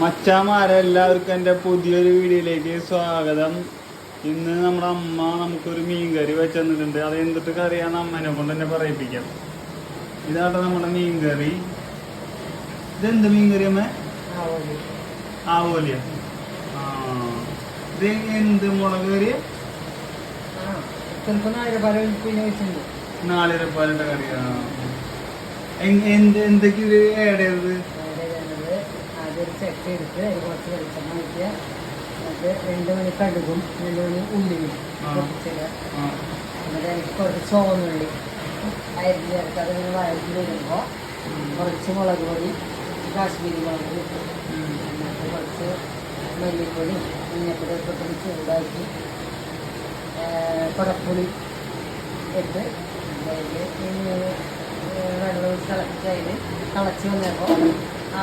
മച്ചാമാരെ എല്ലാവർക്കും എന്റെ പുതിയൊരു വീഡിയോയിലേക്ക് സ്വാഗതം. ഇന്ന് നമ്മുടെ അമ്മ നമുക്കൊരു മീൻകറി വെച്ച് തന്നിട്ടുണ്ട്. അത് എന്തിട്ട് കറിയാന്ന് അമ്മേനെ കൊണ്ട് തന്നെ പറയിപ്പിക്കാം. ഇതാട്ടെ നമ്മുടെ മീൻ കറി ഇതെന്ത് മീൻ കറി അമ്മ ആവോലിയ ആ ഇത് എന്ത് മുളക് കറി? വെച്ചിട്ടുണ്ട്? നാളിരപ്പാലിന്റെ കറിയാ. എന്ത് എന്തൊക്കെ ഇത് ആഡ് ചെയ്തത്? എടുത്ത് അതിൽ കുറച്ച് വെളിച്ചെണ്ണ ഒഴിക്കുക എന്നിട്ട് രണ്ട് മണി കടുകും രണ്ട് മണി ഉള്ളിയും. പൊട്ടിച്ചിടുക എന്നിട്ട് എനിക്ക് കുറച്ച് ചുവന്നുള്ളി അരിഞ്ഞ് ചേർത്ത് അതിങ്ങനെ വയറ്റിൽ വരുമ്പോൾ കുറച്ച് മുളക് പൊടി കാശ്മീരി മുളക്. ഉം. എന്നിട്ട് കുറച്ച് മല്ലിപ്പൊടി മഞ്ഞപ്പൊടി ഒക്കെ ഇട്ട് ചൂടാക്കി കുടപ്പുളി ഇട്ട് അതിൽ വെള്ളം അതിൽ തിളച്ച് വന്നപ്പോൾ ആ